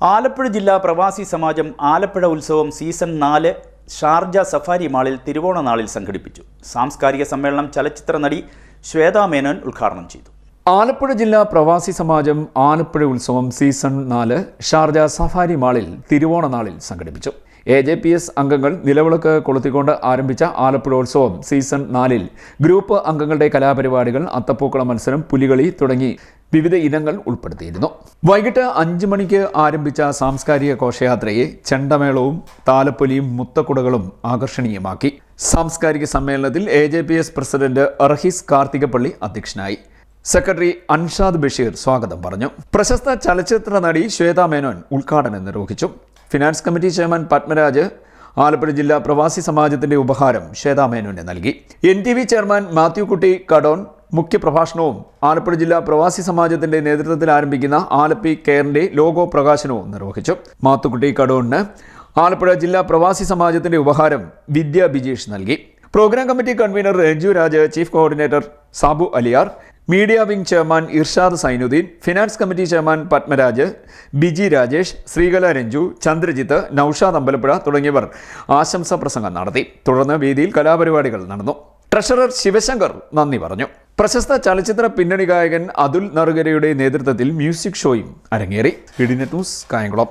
ആലപ്പുഴ ജില്ലാ പ്രവാസി സമാജം ആലപ്പുഴ ഉത്സവം സീസൺ നാല് ഷാർജ സഫാരി മാളിൽ തിരുവോണ നാളിൽ സംഘടിപ്പിച്ചു. സാംസ്കാരിക സമ്മേളനം ചലച്ചിത്ര നടി ശ്വേതാ മേനോൻ ഉദ്ഘാടനം ചെയ്തു. ആലപ്പുഴ ജില്ലാ പ്രവാസി സമാജം ആലപ്പുഴ ഉത്സവം സീസൺ നാല് ഷാർജ സഫാരി മാളിൽ തിരുവോണ നാളിൽ സംഘടിപ്പിച്ചു. എ ജെ പി എസ് അംഗങ്ങൾ നിലവിളക്ക് കൊളുത്തിക്കൊണ്ട് ആരംഭിച്ച ആലപ്പുഴ ഉത്സവം സീസൺ നാലിൽ ഗ്രൂപ്പ് അംഗങ്ങളുടെ കലാപരിപാടികൾ അത്തപ്പൂക്കള മത്സരം പുലികളി തുടങ്ങി വിവിധ ഇനങ്ങൾ ഉൾപ്പെടുത്തിയിരുന്നു. വൈകിട്ട് അഞ്ച് മണിക്ക് ആരംഭിച്ച സാംസ്കാരിക ഘോഷയാത്രയെ ചെണ്ടമേളവും താലപ്പൊലിയും മുത്തക്കുടകളും ആകർഷണീയമാക്കി. സാംസ്കാരിക സമ്മേളനത്തിൽ A J P S president അർഹിസ് Karthikappally അധ്യക്ഷനായി. സെക്രട്ടറി അൻഷാദ് ബഷീർ സ്വാഗതം പറഞ്ഞു. പ്രശസ്ത ചലച്ചിത്ര നടി ശ്വേത മേനോൻ ഉദ്ഘാടനം നിർവഹിച്ചു. Finance committee chairman Padmaraj Alappuzha ജില്ലാ പ്രവാസി സമാജത്തിന്റെ ഉപഹാരം ശ്വേതാമേനോന് നൽകി. N T V chairman Mathew Kutty കഡോൺ മുഖ്യപ്രഭാഷണവും Alappuzha ജില്ലാ പ്രവാസി സമാജത്തിന്റെ നേതൃത്വത്തിൽ ആരംഭിക്കുന്ന ആലപ്പി കെയറിന്റെ ലോഗോ പ്രകാശനവും നിർവഹിച്ചു. മാത്തുക്കുട്ടി കഡോണിന് ആലപ്പുഴ ജില്ലാ പ്രവാസി സമാജത്തിന്റെ ഉപഹാരം വിദ്യ ബിജീഷ് നൽകി. Programme committee convener Ranju Raj chief coordinator Sabu Aliyar media wing chairman Irshad Sainudheen finance committee chairman Padmaraj Biji Rajesh Sreekala Ranju Chandrajith Noushad Ambalappuzha തുടങ്ങിയവർ ആശംസാ പ്രസംഗം നടത്തി. തുടർന്ന് വേദിയിൽ കലാപരിപാടികൾ നടന്നു. ട്രഷറർ ശിവശങ്കർ നന്ദി പറഞ്ഞു. പ്രശസ്ത ചലച്ചിത്ര പിന്നണി ഗായകൻ അതുൽ നറുകരയുടെ നേതൃത്വത്തിൽ മ്യൂസിക് ഷോയും അരങ്ങേറി. ഇഡിനെറ്റ് ന്യൂസ് കായംകുളം.